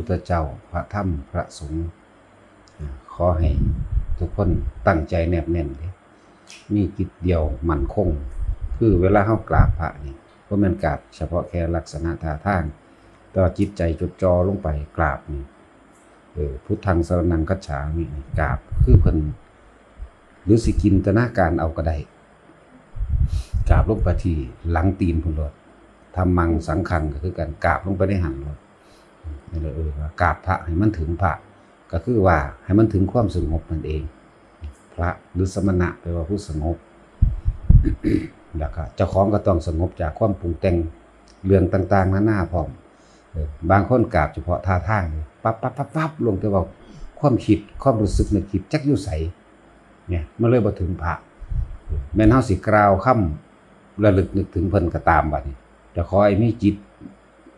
พุทธเจ้าพระธรรมพระสงฆ์ขอให้ทุกคนตั้งใจแนบแน่นเด้มีจิตเดียวมั่นคง คือเวลาเฮากราบพระนี่บ่แม่นกราบเฉพาะแค่ลักษณะท่าทางแต่ว่าจิตใจจดจ่อลงไปกราบนี่เออพุทธังสรนังคัจฉามีกราบคือเพิ่นหรือสิจินตนาการเอาก็ได้กราบลงไปที่หลังตีนพุ่นโลดทำมังสังคังก็คือการกราบลงไปในหันโลด นี่เลยเออว่ากราบพระให้มันถึงพระ ก็คือว่าให้มันถึงความสงบนั่นเอง พระหรือสมณะแปลว่าผู้สงบแล้วก็เจ้าของก็ต้องสงบจากความปรุงแต่งเรื่องต่างๆนานาพร้อมบางคนกราบเฉพาะท่าทางปั๊บปั๊บปั๊บปั๊บลงแต่ว่าความคิดความรู้สึกนึกคิดจักยู่ใสเนี่ยมันเลยบ่ถึงพระแม่นเฮาสิกล่าวคำระลึกนึกถึงเพิ่นก็ตามบัดนี้จะขอให้มีจิต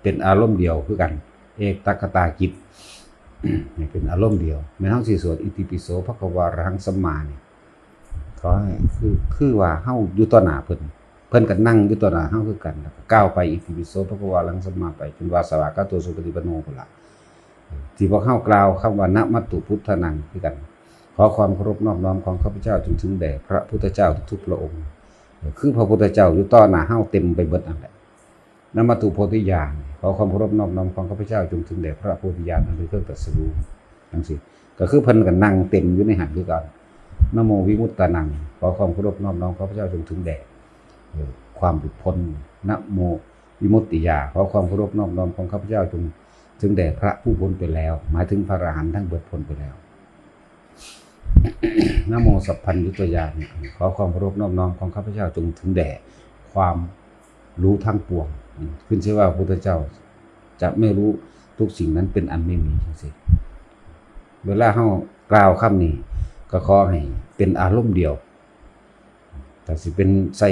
เป็นอารมณ์เดียวคือกัน เอกตักตาจิตนี่เป็นอารมณ์เดียวแม่นเฮาสิสวดอิติปิโสภควารังสมมานี่ขอให้คือคือว่าเฮาอยู่ต่อหน้าเพิ่นเพิ่นก็นั่งอยู่ต่อหน้าเฮาคือกันแล้วก็ก้าวไปอิติปิโสภควารังสมาไปจนว่าสวากาโตสุปฏิปนโนพุ่นล่ะที่พวกเฮากล่าวคำว่านะมัตตุพุทธนังคือกัน ขอความเคารพนอบน้อมของข้าพเจ้าจงถึงแด่พระพุทธเจ้าทุกพระองค์ คือพระพุทธเจ้าอยู่ต่อหน้าเฮาเต็มไปเบิดนั่นแหละนมัตตุโพธิญาณ ขอความเคารพนอบน้อมของข้าพเจ้าจงถึงแด่พระโพธิญาณอันเป็นเครื่องตรัสรู้จังสิก็คือเพิ่นก็นั่งเต็มอยู่ในหันคือกันนโมวิมุตตานังขอความเคารพนอบน้อมข้าพเจ้าจงถึงแด่ความหลุดพ้นนโมวิมุตติยาขอความเคารพนอบน้อมของข้าพเจ้าจงถึงแด่พระผู้พ้นไปแล้ว หมายถึงพระอรหันต์ทั้งเบิดพ้นไปแล้วนโมสัพพัญญุตยานขอความเคารพนอบน้อมของข้าพเจ้าจงถึงแด่ความรู้ทั้งปวง ขึ้นชื่อว่าพระพุทธเจ้า จะไม่รู้ทุกสิ่งนั้นเป็นอันไม่มีจังซี่เวลาเฮากล่าวคำนี้ ก็ขอให้เป็นอารมณ์เดียว แต่สิเป็นใส่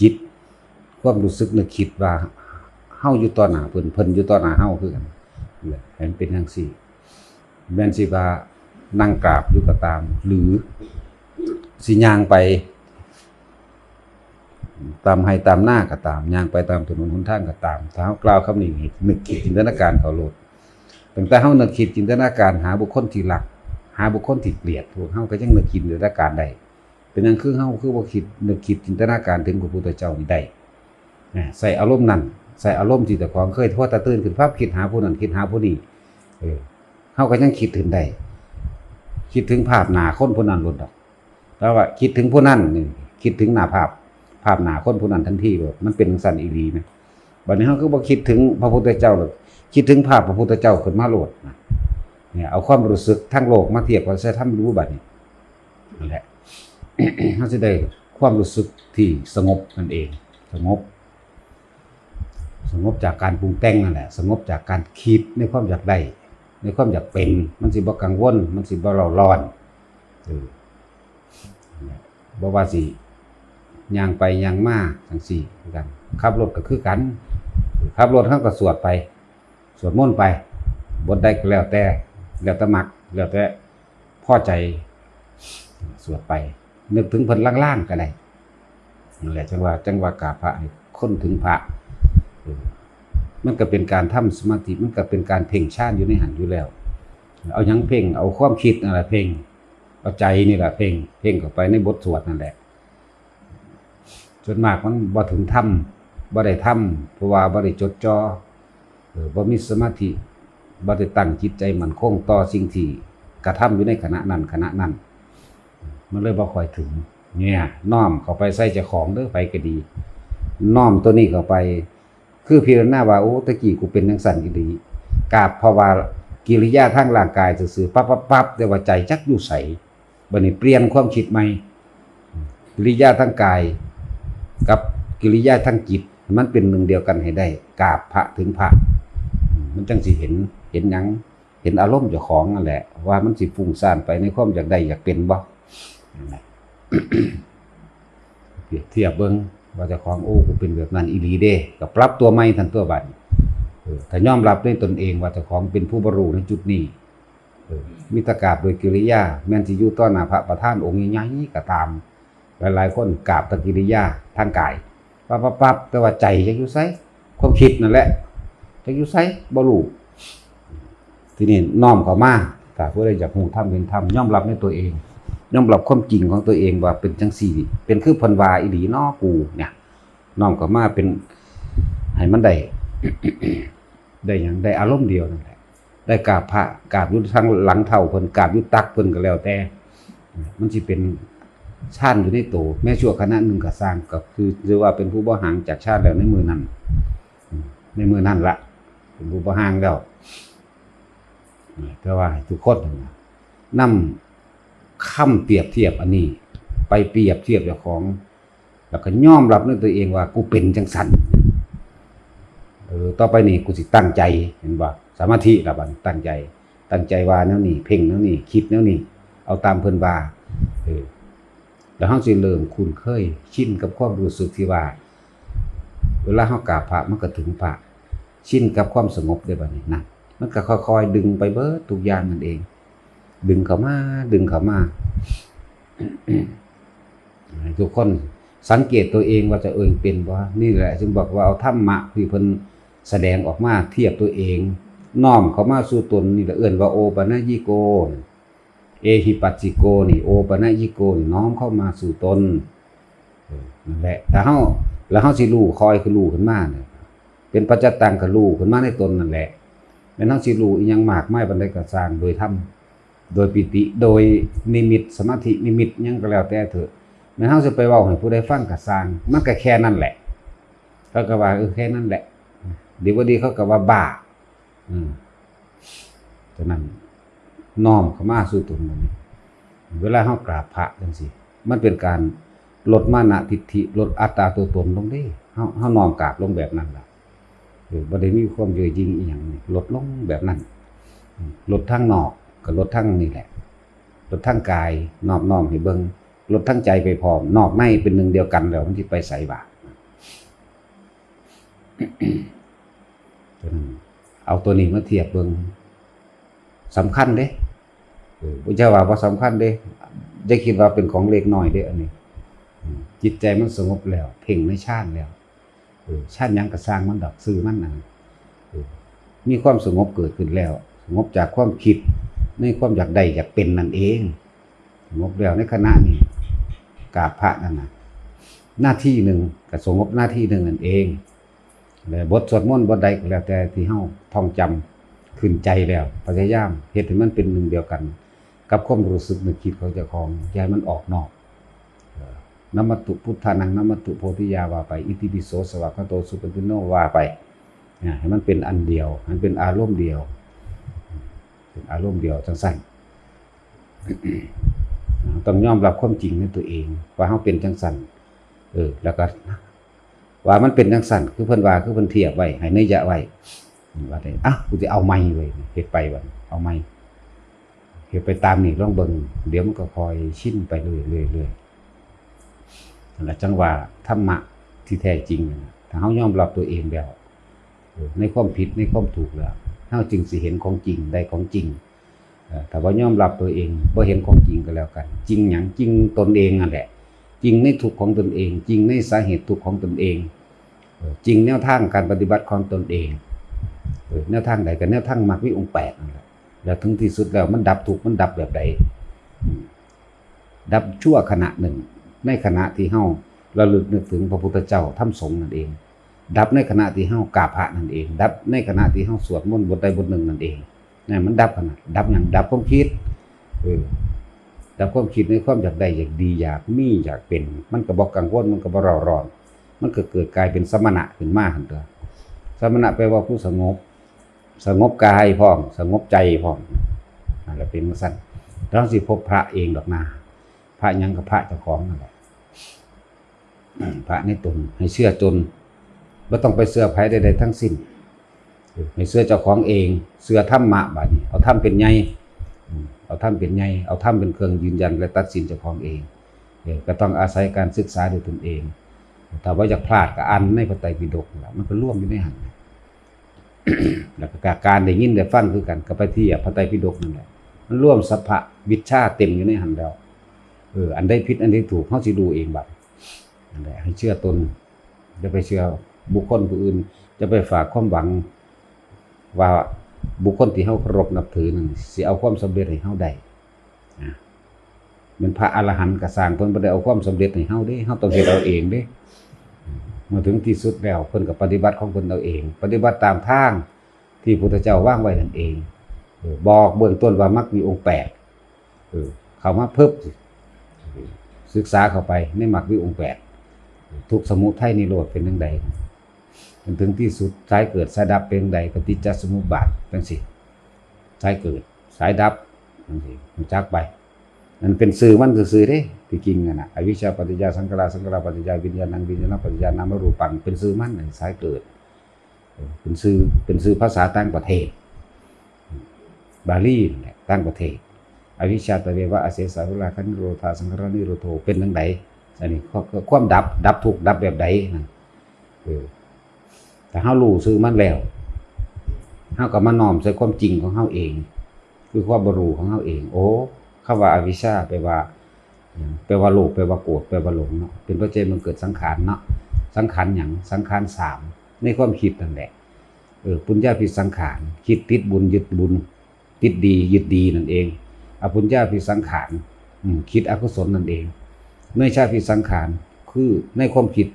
จิต ความรู้สึกนึกคิดว่าเฮาอยู่ต่อหน้าเพิ่นเพิ่นอยู่ต่อหน้าเฮาคือกันนั่นแหละให้มันเป็นจังซี่แม่นสิว่านั่งกราบอยู่ก็ตาม หรือสิย่างไป ตามให้ตามหน้าก็ตามย่างไปตามถนนหนทางก็ตามถ้ากล่าวคำนี้นี่นึกคิดจินตนาการเขาโลดตั้งแต่เฮานึกคิดจินตนาการหาบุคคลที่รัก หาบุคคลที่เกลียดพวกเฮาก็ยังนึกคิดจินตนาการได้เป็นหยังคือเฮาคือบ่คิดนึกคิดจินตนาการถึงพระพุทธเจ้านี่ได้ใส่อารมณ์นั้นใส่อารมณ์ที่แต่ของเคยโทษตะตื่นขึ้นภาพคิดหาผู้นั้นคิดหาผู้นี้เออเขาก็ยังคิดถึงได้คิดถึงภาพหนาคนผู้นั้นลดดอกแต่ว่าคิดถึงผู้นั้นนี่คิดถึงหน้าภาพ ภาพหนาคนผู้นั้นทันทีเลยมันเป็นสันอีหลีนะบัดนี้เขาก็บ่คิดถึงพระพุทธเจ้าหรอกคิดถึงภาพพระพุทธเจ้าขึ้นมาโหลดนะเนี่ยเอาความรู้สึกทั้งโลกมาเทียบกับใช้ทำรู้บัดนี้นั่นแหละเขาจะได้ความรู้สึกที่สงบนั่นเอง สงบ สงบจากการปรุงแต่งนั่นแหละ สงบจากการคิดในความอยากได้ในความอยากเป็น มันสิบ่กังวล มันสิบ่เราร้อนเออบ่ว่าสิ ย่างไปย่างมาจังซี่กันขับรถก็คือกันขับรถเขาก็สวดไป สวดมนต์ไป บทใดก็แล้วแต่แล้วแต่มักแล้วแต่พอใจสวดไป นึกถึงเพิ่นล่างๆก็ได้นั่นแหละจังว่าจังว่ากาพระให้นถึงพระมันก็เป็นการทำสมาธิมันก็เป็นการเพ่งชาติอยู่ในหันอยู่แล้ว เอายังเพ่งเอาความคิดนั่นแหละเพ่งเอาใจนี่แหละเพ่งเพ่งเข้าไปในบทสวดนั่นแหละ จนมากมันบ่ถึงถ้ำบ่ได้ถ้ำเพราะว่าบ่ได้จดจอเอบ่มีสมาธิบ่ได้ตั้งจิตใจมันคงต่อสิ่งที่กระทำอยู่ในขณะนั้นขณะนั้น มันเลยบ่ค่อยถึง เนี่ยน้อมเข้าไปใส่เจ้าของเด้อไปก็ดี น้อมตัวนี้เข้าไป คือพิจารณาว่าโอ้ตะกี้กูเป็นจังสั่นอีหลีกาบเพราว่ากิริยาทางร่างกายซื่อๆปั๊บปั๊บปั๊บแต่ว่าใจจักอยู่ใสบัดนี้เปลี่ยนความคิดใหม่กิริยาทางกาย กับกิริยาทางจิต มันเป็นหนึ่งเดียวกันให้ได้กราบพระถึงพระมันจังสิเห็นเห็นยังเห็นอารมณ์เจ้าของนั่นแหละ ว่ามันสิฟุ้งซ่านไปในความอยากได้อยากเป็นบ่เปรียบเทียบเบิ่งว่าเจ้าของโอ้กูเป็นแบบนั้นอีหลีเด้ก็ปรับตัวใหม่ทันตัวบัดนี้เออถ้ายอมรับด้วยตนเองว่าเจ้าของเป็นผู้บรรลุในจุดนี้มิตรกาบโดยกิริยา แม้นสิอยู่ต่อหน้าพระประธานองค์ใหญ่ๆก็ตาม หลายๆคนกราบตะกิริยาทางกายปั๊บปั๊บปั๊บแต่ว่าใจจักอยู่ไสความคิดนั่นแหละจักอยู่ไสบ่รู้ทีนี้น้อมเข้ามาถ้าผู้ใดอยากฮู้ธรรมเป็นธรรมยอมรับในตัวเองยอมรับความจริงของตัวเองว่าเป็นจังซี่ เป็นคือพันวาอีหลีนาะกูเนี่ยน้อมเข้ามาเป็นให้มันได้ได้หยังได้อารมณ์เดียวนั่นแหละได้กราบพระกราบยุทธทางหลังเท่าเพิ่นกราบยุทธตักเพิ่นก็แล้วแต่ มันสิเป็น ชาติอยู่ในโตวแม้ชั่วขณะหนึ่งก็สร้างก็คือเรียกว่าเป็นผู้บ่หางจากชาติแล้วในมือนั้นในมือนั้นละเป็นผู้บ่หางแล้วแต่ว่าทุกคนนั่นน่ะนำเปรียบเทียบอันนี้ ไปเปรียบเทียบเจ้าของ แล้วก็ย่อมรับในตัวเองว่ากูเป็นจังสันเออต่อไปนี่กูสิตั้งใจเห็นบ่สมาธิละบัดตั้งใจ ตั้งใจว่าแนวนี้เพ่งแนวนี้คิดแนวนี้เอาตามเพิ่นว่า แล้วเฮาสิเริ่มคุ้นเคยชินกับความรู้สึกที่ว่า เวลาเฮากราบพระมันก็ถึงพระชินกับความสงบได้บัดนี้นะมันก็ค่อยๆ ดึงไปเบิดทุกอย่างนั่นเอง ดึงเข้ามา ดึงเข้ามาทุกคนสังเกตตัวเองว่าจะเอิงเป็นบ่านี่แหละจึงบอกว่าเอาธรรมะที่เพิ่นแสดงออกมาเทียบตัวเอง น้อมเข้ามาสู่ตนนี่แหละเอิ้นว่าโอปะนะยิโก เอหิปัสสิโกนี่โอปะนะยิโกนี่น้อมเข้ามาสู่ตนนั่นแหละถ้าเฮาแล้วเฮาสิรู้คอยคือรู้ขึ้นมาเนี่ยเป็นปัจจตังก็รู้ขึ้นมาในตนนั่นแหละแม่นเฮาสิรู้อีหยังมากมายปานใดก็สร้างโดยธรรมโดยปิติโดยนิมิตสมาธินิมิตยังก็แล้วแต่เถอะแม่เฮาสิไปเว้าให้ผู้ใดฟังก็สร้างมันก็แค่นั้นแหละเขาก็ว่าเออแค่นั้นแหละดีบ่าดีเขาก็ว่าบ้าอืมฉะนั้น น้อมเข้ามาสู่ตนมันนี้ เวลาเฮากราบพระจังซี่มันเป็นการลดมานะทิฏฐิลดอัตตาตัวตนลงเด้เฮาเฮาน้อมกราบลงแบบนั้นล่ะเออบ่ได้มีความเย่อหยิ่งอีหยังนี่ลดลงแบบนั้น ลดทั้งนอกก็ลดทั้งนี่แหละ ลดทั้งกายนอบน้อมให้เบิ่งลดทั้งใจไปพร้อม นอกในเป็นหนึ่งเดียวกันแล้วมันสิไปใส่บาตรเอาตัวนี้มาเทียบเบิ่งสำคัญเด้ เออบ่ใช่ว่าบ่สำคัญเด้อย่าคิดว่าเป็นของเล็กน้อยเด้อันนี้จิตใจมันสงบแล้ว เพ่งในฌานแล้วเออฌานหยังก็สร้างมันดอกซื้อมันนั่นเออมีความสงบเกิดขึ้นแล้ว สงบจากความคิดในความอยากได้อยากเป็นนั่นเองสงบแล้วในขณะนี้กาพระนั่นนะหน้าที่หนึ่งก็สงบหน้าที่หนึ่งนั่นเองแล้วบทสวดมนต์บทใดก็แล้วแต่ที่เฮาท่องจำขึ้นใจแล้วพยายามเฮ็ดให้มันเป็นหนึ่งเดียวกัน กับความรู้สึกนึกคิดของเจ้าของให้มันออกนอกนัมมตุพุทธานังนัมมตุโพธิยาว่าไป อิติปิโสสวากขาโตสุปฏิโนว่าไปเนี่ยให้มันเป็นอันเดียวมันเป็นอารมณ์เดียว เป็นอารมณ์เดียวจังสั้นต้องยอมรับความจริงในตัวเอง ว่าเฮาเป็นจังสั่นเออ แล้วก็ว่ามันเป็นจังสั่นคือเพิ่นว่าคือเพิ่นเทียบไว้ให้นัยยะไว้ว่าได้อะกูสิเอาไม้ไว้เฮ็ดไปบัดเอาไม้ เฮ็ดไปตามนี่ลองเบิงเดี๋ยวมันก็คอยชินไปเรื่อยๆเรื่อยๆนั่นแหละจังหว่าธรรมะที่แท้จริงถ้าเฮายอมรับตัวเองแล้วในความผิดในความถูกแล้วเฮาจึงสิเห็นของจริงได้ของจริงเอ่ว่ายอมรับตัวเองบ่เห็นของจริงก็แล้วกัน จริงหยังจริงตนเองนั่นแหละ จริงในทุกของตนเอง จริงในสาเหตุทุกของตนเอง จริงแนวทางการปฏิบัติของตนเองเออแนวทางใดก็แนวทางมรรควิองแปดนั่นแหละ แล้วถึงที่สุดแล้วมันดับทุกมันดับแบบใดดับชั่วขณะหนึ่ง ในขณะที่เฮาระลึกนึกถึงพระพุทธเจ้าท่ำสงนั่นเอง ดับในขณะที่เฮากาพระนั่นเอง ดับในขณะที่เฮาสวดมนต์บทใดบทหนึ่งนั่นเองนี่มันดับขนาดดับอย่างดับความคิดเออดับความคิดในความอยากได้อยากดีอยากมีอยากเป็น มันก็บอกกังวลมันก็บ่เร่าร้อนมันก็เกิดกลายเป็นสมณะขึ้นมาหันตัวสมณะแปลว่าผู้สงบ สงบกายพร้อม สงบใจพร้อมนั่นแหละเป็นสั้นเราสิพบพระเองดอกนาพระยังกับพระเจ้าของนั่นแหละพระในตนให้เชื่อตนไม่ต้องไปเสื้อไผใดๆทั้งสิ้นให้เสื้อเจ้าของเอง เสื้อธรรมะบัดนี้เอาธรรมเป็นใหญ่อืมเอาธรรมเป็นใหญ่เอาธรรมเป็นเครื่องยืนยัน และตัดสินเจ้าของเองเก็ต้องอาศัยการศึกษาด้วยตนเองถ้าว่าอยากพลาดก็อันในพระไตรปิฎกนะมันก็ร่วมอยู่ในหัน แล้วก็การได้ยินได้ฟังคือกันก็ไปที่พระไตรปิฎกนั่นแหละมันร่วมสัพพะวิชาเต็มอยู่ในหันแล้วเอออันใดผิดอันใดถูกเฮาสิดูเองบัดนั่นแหละให้เชื่อตนอย่าไปเชื่อบุคคลผู้อื่น จะไปฝากความหวัง ว่าบุคคลที่เฮาเคารพนับถือนั่นสิเอาความสำเร็จให้เฮาได้เหมือนพระอรหันต์ก็สางเพิ่นบ่ได้เอาความสำเร็จให้เฮาเด้เฮาต้องเฮ็ดเอาเองเด้ มื่อถึงที่สุดแล้วเพิ่นก็ปฏิบัติของเพิ่นเอาเอง ปฏิบัติตามทางที่พุทธเจ้าว่างไว้นั่นเองบอกเบื้องต้นว่ามรรคมีองค์แปดเข้ามาเพิ่มศึกษาเข้าไปในมรรคมีองค์แปดทุกสมุทัยนิโรธเป็นจังไดจนถึงที่สุดสายเกิดสายดับเป็นใดปฏิจจสมุปบาทเป็นสิสายเกิดสายดับจังสิมันจักไป นั่นเป็นสื่อมันคือสื่อเด้ที่จริงอะนะอวิชชาปฏิจจสังขารสังขารปฏิจจวิญญาณังวิญญาณปฏิจจนามรูปังเป็นสื่อมันน่ะสายเกิด เป็นสื่อเป็นสื่อภาษาต่างประเทศ บาลีนั่นแหละต่างประเทศ อวิชชาตเววะอาเสสารุลาคันโรธาสังขารนิโรโทเป็นจังไดอันนี้ความดับดับทุกดับแบบใดนั่นเออแต่เฮารู้ซื่อมันแล้วเฮาก็มาน้อมใส่ความจริงของเฮาเอง คือความบรูของเฮาเอง โอ้ คำว่าอวิชชาแปลว่าแปลว่าโลภแปลว่าโกรธแปลว่าหลงเนาะเป็นปัจจัยมันเกิดสังขารเนาะสังขารหยังสังขารสามในความคิดนั่นแหละเออปุญญาภิสังขารคิดติดบุญยึดบุญ ติดดียึดดีนั่นเองอปุญญาภิสังขารคิดอกุศลนั่นเองเนื่อชาภิสังขารคือในความคิด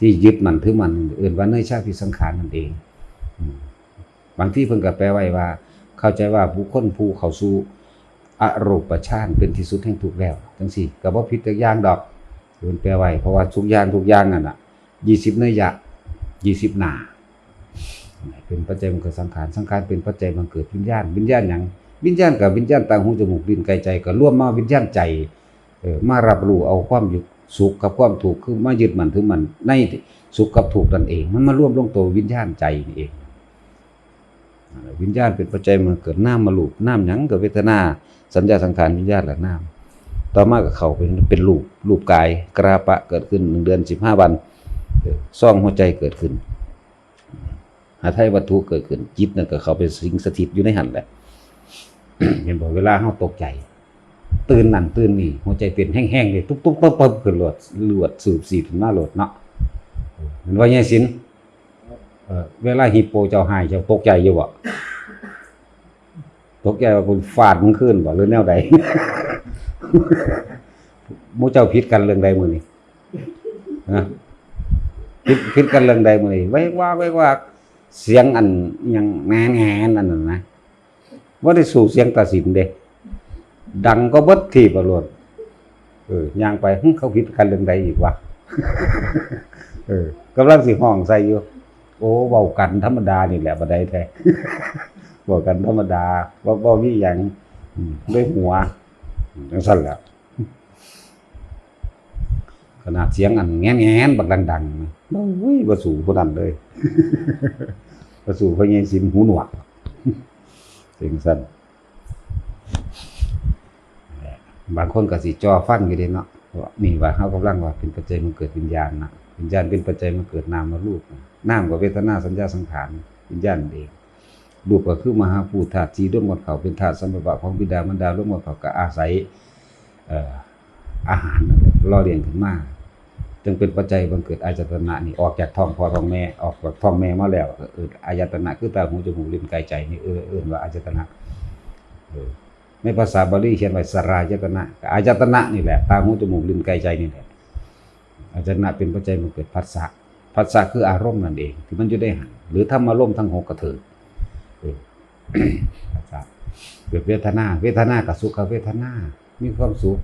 ที่ยึดมันถือมันเอื่นว่าเนยชาติสังขารนั่นเองบางที่เพิ่นก็แปลไว้ว่า เข้าใจว่าบุคคลผู้เขาสู่ อรูปฌานเป็นที่สุดแห่งทุกแล้วจังซี่ก็บ่ผิดจักอย่างดอกเพิ่นแปลไว้เพราะว่าทุกอย่างทุกอย่างนั่นน่ะ20เนื้อยะยะ20หนาเป็นปัจจัยมันเกิดสังขารสังขารเป็นปัจจัยมันเกิดวิญญาณวิญญาณหยังวิญญาณกับวิญญาณตาหูจมูกลิ้นกายใจก็ร่วมมาวิญญาณใจเออมารับรู้เอาความอยู่สุขกับความทุกคือมายึดมันถือมันในสุขกับทุกนั่นเอง มันมาร่วมลงตัววิญญาณใจนี่เอง วิญญาณเป็นปัจจัยมันเกิดน้ำมาลูกน้ำหยังกับเวทนา สัญญาสังขารวิญญาณและน้ำต่อมากับเขาเป็นเป็นรูปรูปกายกราปะเกิดขึ้นหนึ่งเดือนสิบห้าวันซ่องหัวใจเกิดขึ้นหาไทยวัตถุเกิดขึ้นจิตนั่นก็เขาไปสิงสถิตอยู่ในหันแหละเห็นบอกเวลาเขาตกใจ ตื่นนั่นตื่นนี่หัวใจเต้นแห้งๆเลยตุ๊บตุ๊บปั๊บปั๊บขึ้นรถลวดสูบสีดขึ้นมารถเนาะเห็นว่าไงสิน เออเวลาฮิปโปเจ้าหายเจ้าตกใจอยู่บ่ตกใจว่าคุณฟาดมึงขึ้นบ่หรือแนวใดหมู่เจ้าผิดกันเรื่องใดมื้อนี้ฮะผิดผิดกันเรื่องใดมื้อนี้ไว้ว่าไว้ว่าเสียงอันอิหยังแหนๆนั่นน่ะนะบ่ได้สู่เสียงตัดสินเด้ดังก็เบิดทีประโลดเออย่างไปหึเขาคิดกันเรื่องใดอีกวะเออกำลังสิห้องใส่อยู่ โอ้เว้ากันธรรมดานี่แหละบ่ไดแท้เว้ากันธรรมดาบ่บ่มีหยังอืมด้วยหัวอืมจังซั่นแหละขนาดเสียงอันแง่นๆบักดังๆโอ้ยบ่สู่ผู้นั้นเลยบ่สู่พญาสินหูหนวกเสียงซั่นบางคนก็สิจอฟังอยู่เด้เนาะ ว่านี่ว่าเฮากำลังว่าเป็นปัจจัยมันเกิดวิญญาณนะวิญญาณเป็นปัจจัยมันเกิดนามมารูปนะนามก็เวทนาสัญญาสังขารวิญญาณเองรูปก็คือมหาภูตธาตุสีร่วมกับเขาเป็นธาตุสัมปะของบิดามารดาร่วมกับเขาก็อาศัยอาหารนั่นแหละล่อเลี้ยงขึ้นมาจึงเป็นปัจจัยบังเกิดอายตนะนี่ออกจากท้องพ่อท้องแม่ออกจากท้องแม่มาแล้วเอออายตนะคือตาหูจมูกลิ้นกายใจนี่เออเอิ้นว่าอายตนะเออ ในภาษาบาลีเขียนไว้สรายตนะกับอายตนะนี่แหละ ตาหูจมูกลิ้นกายใจนี่แหละอายตนะเป็นปัจจัยมันเกิดผัสสะผัสสะคืออารมณ์นั่นเองที่มันจะได้หันหรือธรรมารมทั้งหกกระเถิดเออผัสสะเกิดเวทนา เวทนากับสุขเวทนา มีความสุข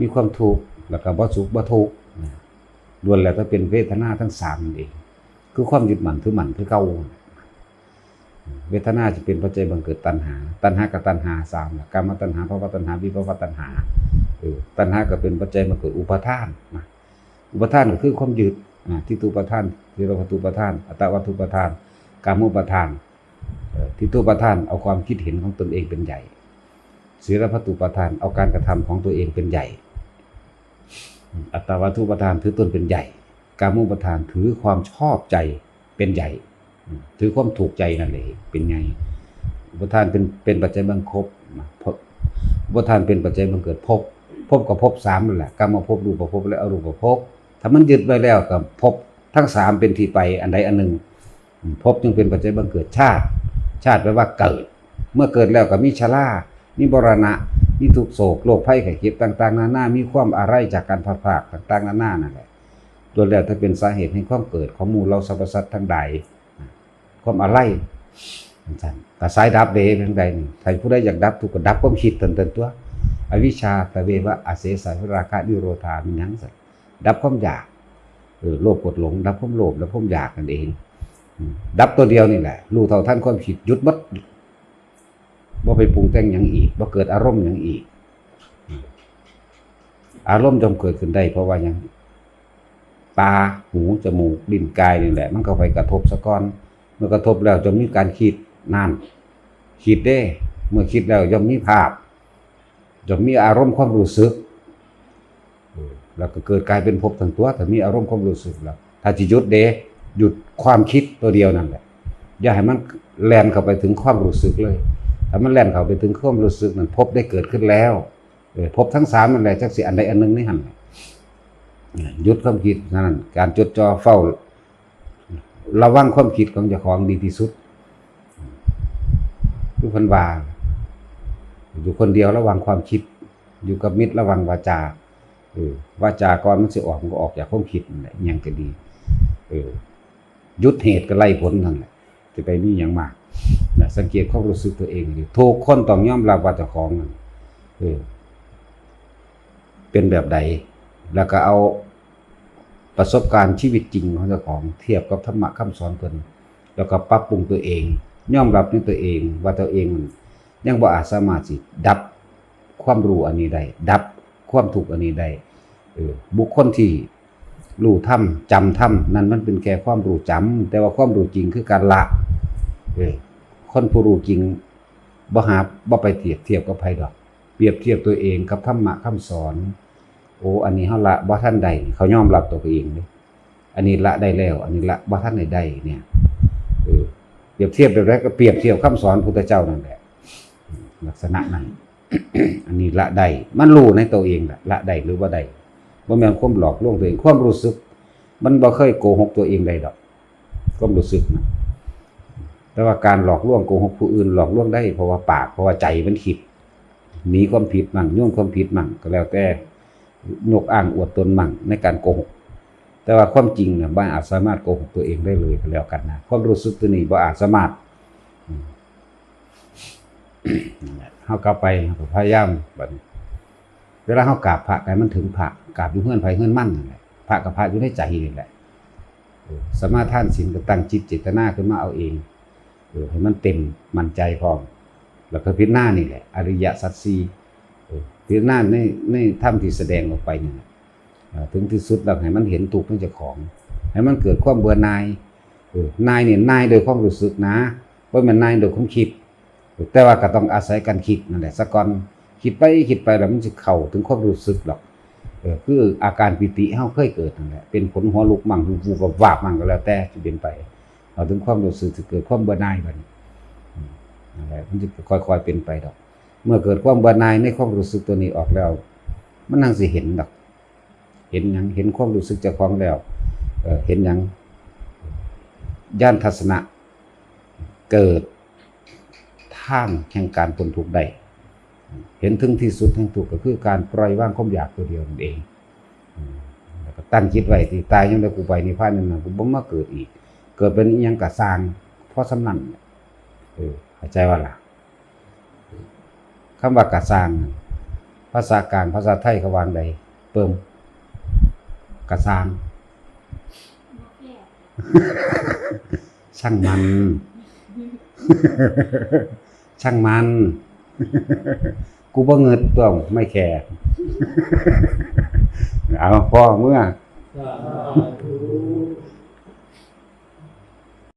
มีความทุกข์แล้วก็บ่สุขบ่ทุกข์นะล้วนแล้วถ้าเป็นเวทนาทั้งสามนั่นเอง คือความยึดมั่นถือมั่นคือเก่า เวทนาจะเป็นปัจจัยบังเกิดตัณหา ตัณหากับตัณหาสามล่ะกามตัณหาภาวะตัณหาวิภาวะตัณหาตัณหาก็เป็นปัจจัยบังเกิดอุปทานนะอุปทานก็คือความยึดทิฏฐุปทานทิรพัตุปทาน อัตตวัตถุปทานกามุปาทานเอ่อทิฏฐุปทานเอาความคิดเห็นของตนเองเป็นใหญ่ศีลพัตุปทานเอาการกระทำของตัวเองเป็นใหญ่ อัตตวัตถุปทานถือตนเป็นใหญ่ กามุปาทานถือความชอบใจเป็นใหญ่ ถือความถูกใจนั่นเลยเป็นไงอุปทานเป็นเป็นปัจจัยบังคบพบอุปทานเป็นปัจจัยบังเกิดภพภพกับภพสามนั่นแหละกรรมภพรูปภพและอรูปภพถ้ามันยึดไว้แล้วกับภพทั้งสามเป็นที่ไปอันใดอันหนึ่งอืมภพจึงเป็นปัจจัยบังเกิดชาติ ชาติแปลว่าเกิด เมื่อเกิดแล้วก็มีชรามีบรณะมีทุกโศกโรคภัยไข้เจ็บต่าง ๆ นานา มีความอะไรจากการพลาดพลาดต่าง ๆ นานานั่นแหละตัวแล้วถ้าเป็นสาเหตุให้ความเกิดของมู่เราสรรพสัตว์ทั้งใด ความอะไรสั่นแต่สายดับเดเป็นใดนี่ใครผู้ใดอยากดับทุกข์ก็ดับความคิดตนตนตัว อวิชชาตะเววะอาเสสาราคะนิโรธามันหยังสันดับความอยากเออโลภกดหลง ดับความโลภดับความอยากนั่นเอง ดับตัวเดียวนี่แหละรู้เท่าท่านความคิดหยุดหมัดบ่าไปปรุงแต่งหยังอีกบ่าเกิดอารมณ์หยังอีก อารมณ์จอมเกิดขึ้นได้ เพราะว่ายังตาหูจมูกลิ้นกายนี่แหละ มันก็ไปกระทบสะก้อน เมื่อกระทบแล้วจะมีการคิดนั่นคิดได้ เมื่อคิดแล้วย่อมมีภาพจะมีอารมณ์ความรู้สึกเออแล้วก็เกิดกลายเป็นภพทั้งตัวแต่มีอารมณ์ความรู้สึกแล้วถ้าจะหยุดเดะหยุดความคิดตัวเดียวนั่นแหละอย่าให้มันแล่นเข้าไปถึงความรู้สึกเลย ถ้ามันแล่นเข้าไปถึงความรู้สึกนั้นภพได้เกิดขึ้นแล้วเออภพทั้งสามนั่นแหละจักสิอันใดอันหนึ่งนี่หันหยุดความคิดนั่นการจดจ่อเฝ้า ระวังความคิดของเจ้าของดีที่สุดทุกคนว่าอยู่คนเดียวระวังความคิด อยู่กับมิตรระวังวาจาเออวาจากรมันสิออกมันก็ออกจากความคิดนั่นแหละยังก็ดี เออยุดเหตุก็ไล่ผลนั่นแหละจะไปมีอย่างมากนะสังเกตความรู้สึกตัวเองดีทุกคนต้องยอมรับว่าเจ้าของนั่นเออเป็นแบบใด แล้วก็เอา ประสบการณ์ชีวิตจริงของเจ้าของเทียบกับธรรมะคำสอนตนแล้วก็ปรับปรุงตัวเองยอมรับในตัวเอง ว่าตัวเองมันยังบ่อาจสามารถสิดับความรู้อันนี้ได้ดับความทุกอันนี้ได้เออบุคคลที่รู้ธรรมจำธรรมนั่นมันเป็นแค่ความรู้จำแต่ว่าความรู้จริงคือการละเออคนผู้รู้จริงบ่หาบ่ไปเทียบเทียบกับไผดอก เปรียบเทียบตัวเองกับธรรมะคำสอน โอ้อันนี้เฮาละบ่ทันใดเขายอมรับตัวเองเด้อันนี้ละได้แล้ว อันนี้ละบ่ทันได้ได้เนี่ยเปรียบเทียบแบบไรก็เปรียบเทียบคำสอนพุทธเจ้านั่นแหละลักษณะนั้นอันนี้ละได้มันรู้ในตัวเองแหละละได้หรือว่าได้บ่แม่นความหลอกลวงตัวเองความรู้สึก มันบ่เคยโกหกตัวเองได้ดอกความรู้สึกนะแต่ว่าการหลอกลวงโกหกผู้อื่นหลอกลวงได้เพราะว่าปากเพราะว่าใจมันคิดหนีความผิดมั่งย่วงความผิดมั่งก็แล้วแต่ ยกอ้างอวดตนมั่งในการโกหก แต่ว่าความจริงเนี่ยบ่อาจสามารถโกหกตัวเองได้เลยก็แล้วกันนะความรู้สึกตัวนี้บ่อาจสามารถเฮากลับไปพยายามบัดนี้เวลาเฮากราบพระก็ให้มันถึงพระกราบอยู่เฮือนไผเฮือนมั่นนั่แหละพระกับพระอยู่ในใจนี่แหละเออสมาทานศีลก็ตั้งจิตเจตนาขึ้นมาเอาเองเออให้มันเต็มมั่นใจพร้อมแล้วก็พิจารณานี่แหละ อริยสัจสี่ เออพิจาในในธรรมที่แสดงออกไปนี่แหละเอ่อถึงที่สุดแล้วให้มันเห็นถูกของเจ้าของ ให้มันเกิดความเบื่อหน่ายเออนายเนี่ยนายโดยความรู้สึกนะบ่แม่นนายโดยความคิด แต่ว่าก็ต้องอาศัยการคิดนั่นแหละสะก่อนคิดไปคิดไปแล้วมันจะเข้าถึงความรู้สึกหรอกเออคืออาการปิติเฮาเคยเกิดนั่นแหละเป็นผลหัวลุกมั่งวูบวาบมั่งก็แล้วแต่ที่เป็นไปเอาถึงความรู้สึกจะเกิดความเบื่อหน่ายบันนั่นแหละมันจะค่อยๆเป็นไปดอก เมื่อเกิดความเบื่อหน่ายในความรู้สึกตัวนี้ออกแล้ว มันนั่งสิเห็นดอก เห็นยังเห็นความรู้สึกเจ้าของแล้วเห็นยังย่านทัศนะเกิดทางแห่งการพ้นทุกข์ได้เห็นถึงที่สุดแห่งทุกข์ก็คือการปล่อยวางความอยากตัวเดียวนั่นเองแล้วก็ตั้งจิตไว้ที่ตายยังได้กูไปนิพพานนั่นนะกูบ่มาเกิดอีก เกิดเป็นยังกะสร้างเพราะสำนันเออเข้าใจว่าล่ะ คำว่ากระสางภาษากลางภาษาไทยเขาวางใดเปิมกระสางช่างมัน ช่างมัน กูบ่เงิดตัวไม่แคร์เอาพ่อเมื่อ